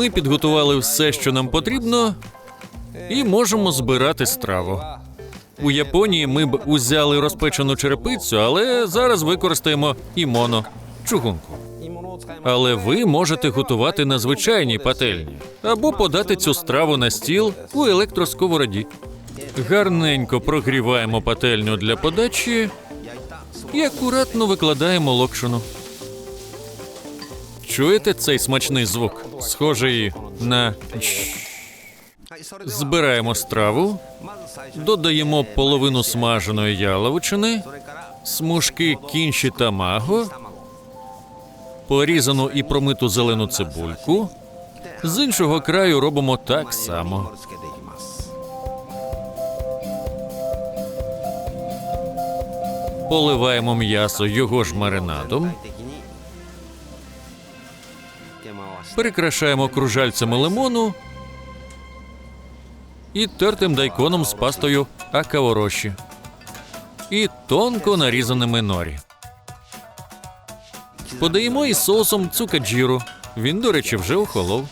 Ми підготували все, що нам потрібно, і можемо збирати страву. У Японії ми б узяли розпечену черепицю, але зараз використаємо імоно чугунку. Але ви можете готувати на звичайній пательні або подати цю страву на стіл у електросковороді. Гарненько прогріваємо пательню для подачі і акуратно викладаємо локшину. Чуєте цей смачний звук? Схожий на збираємо страву, додаємо половину смаженої яловичини, смужки кінші та маго, порізану і промиту зелену цибульку. З іншого краю робимо так само. Поливаємо м'ясо його ж маринадом, прикрашаємо кружальцями лимону і тертим дайконом з пастою акаороші і тонко нарізаними норі. Подаємо із соусом цукаджіру. Він, до речі, вже охолов.